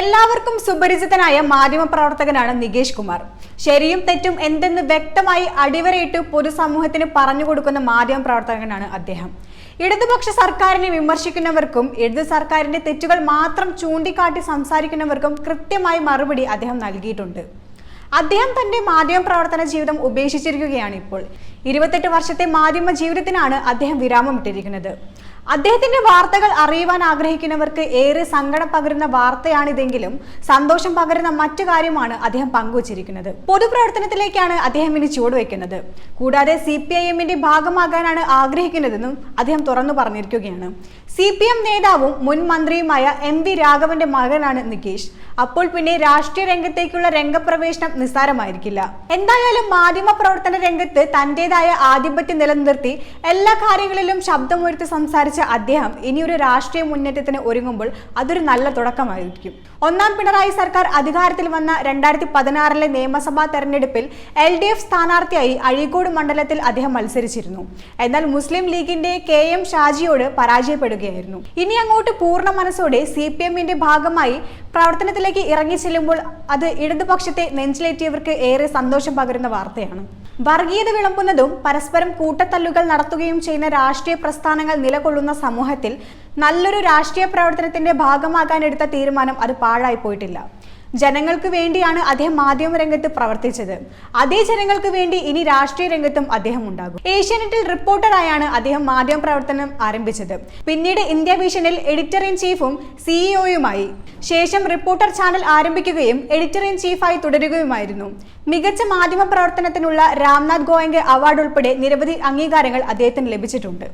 എല്ലാവർക്കും സുപരിചിതനായ മാധ്യമപ്രവർത്തകനാണ് നികേഷ് കുമാർ. ശരിയും തെറ്റും എന്തെന്ന് വ്യക്തമായി അടിവരയിട്ട് പൊതുസമൂഹത്തിന് പറഞ്ഞു കൊടുക്കുന്ന മാധ്യമപ്രവർത്തകനാണ് അദ്ദേഹം. ഇടതുപക്ഷ സർക്കാരിനെ വിമർശിക്കുന്നവർക്കും ഇടതു സർക്കാരിന്റെ തെറ്റുകൾ മാത്രം ചൂണ്ടിക്കാട്ടി സംസാരിക്കുന്നവർക്കും കൃത്യമായി മറുപടി അദ്ദേഹം നൽകിയിട്ടുണ്ട്. അദ്ദേഹം തന്റെ മാധ്യമ പ്രവർത്തന ജീവിതം ഉപേക്ഷിച്ചിരിക്കുകയാണ് ഇപ്പോൾ. ഇരുപത്തെട്ട് വർഷത്തെ മാധ്യമ ജീവിതത്തിനാണ് അദ്ദേഹം വിരാമം ഇട്ടിരിക്കുന്നത് അദ്ദേഹത്തിന്റെ വാർത്തകൾ അറിയുവാൻ ആഗ്രഹിക്കുന്നവർക്ക് ഏറെ സങ്കടം പകരുന്ന വാർത്തയാണിതെങ്കിലും സന്തോഷം പകരുന്ന മറ്റു കാര്യമാണ് അദ്ദേഹം പങ്കുവച്ചിരിക്കുന്നത്. പൊതുപ്രവർത്തനത്തിലേക്കാണ് അദ്ദേഹം ഇനി ചുവടുവെക്കുന്നത് കൂടാതെ സി പി ഐ എമ്മിന്റെ ഭാഗമാകാനാണ് ആഗ്രഹിക്കുന്നതെന്നും അദ്ദേഹം തുറന്നു പറഞ്ഞിരിക്കുകയാണ്. സി പി എം നേതാവും മുൻ മന്ത്രിയുമായ എം വി രാഘവന്റെ മകനാണ് നികേഷ്. അപ്പോൾ പിന്നെ രാഷ്ട്രീയ രംഗത്തേക്കുള്ള രംഗപ്രവേശനം നിസ്സാരമായിരിക്കില്ല. എന്തായാലും മാധ്യമ പ്രവർത്തന രംഗത്ത് തന്റേതായ ആധിപത്യം നിലനിർത്തി എല്ലാ കാര്യങ്ങളിലും ശബ്ദമുയർത്തി സംസാരിച്ച അദ്ദേഹം ഇനിയൊരു രാഷ്ട്രീയ മുന്നേറ്റത്തിന് ഒരുങ്ങുമ്പോൾ അതൊരു നല്ല തുടക്കമായിരിക്കും. ഒന്നാം പിണറായി സർക്കാർ അധികാരത്തിൽ വന്ന രണ്ടായിരത്തി പതിനാറിലെ നിയമസഭാ തെരഞ്ഞെടുപ്പിൽ എൽ ഡി എഫ് സ്ഥാനാർത്ഥിയായി അഴീക്കോട് മണ്ഡലത്തിൽ അദ്ദേഹം മത്സരിച്ചിരുന്നു. എന്നാൽ മുസ്ലിം ലീഗിന്റെ കെ എം ഷാജിയോട് പരാജയപ്പെടുകയായിരുന്നു. ഇനി അങ്ങോട്ട് പൂർണ മനസ്സോടെ സി പി എമ്മിന്റെ ഭാഗമായി പ്രവർത്തനത്തിലേക്ക് ഇറങ്ങി ചെല്ലുമ്പോൾ അത് ഇടതുപക്ഷത്തെ നെഞ്ചിലേറ്റിയവർക്ക് ഏറെ സന്തോഷം പകരുന്ന വാർത്തയാണ്. വർഗീയത വിളമ്പുന്നതും പരസ്പരം കൂട്ടത്തല്ലുകൾ നടത്തുകയും ചെയ്യുന്ന രാഷ്ട്രീയ പ്രസ്ഥാനങ്ങൾ നിലകൊള്ളുന്ന സമൂഹത്തിൽ നല്ലൊരു രാഷ്ട്രീയ പ്രവർത്തനത്തിന്റെ ഭാഗമാകാൻ എടുത്ത തീരുമാനം അത് പാഴായി പോയിട്ടില്ല. ജനങ്ങൾക്ക് വേണ്ടിയാണ് അദ്ദേഹം മാധ്യമ രംഗത്ത് പ്രവർത്തിച്ചത്. അതേ ജനങ്ങൾക്ക് വേണ്ടി ഇനി രാഷ്ട്രീയ രംഗത്തും അദ്ദേഹം ഉണ്ടാകും. ഏഷ്യാനെറ്റിൽ റിപ്പോർട്ടറായാണ് അദ്ദേഹം മാധ്യമ പ്രവർത്തനം ആരംഭിച്ചത്. പിന്നീട് ഇന്ത്യ വിഷനിൽ എഡിറ്റർ ഇൻ ചീഫും സിഇഒയുമായി ശേഷം റിപ്പോർട്ടർ ചാനൽ ആരംഭിക്കുകയും എഡിറ്റർ ഇൻ ചീഫായി തുടരുകയുമായിരുന്നു. മികച്ച മാധ്യമ പ്രവർത്തനത്തിനുള്ള രാംനാഥ് ഗോയങ്കെ അവാർഡ് ഉൾപ്പെടെ നിരവധി അംഗീകാരങ്ങൾ അദ്ദേഹത്തിന് ലഭിച്ചിട്ടുണ്ട്.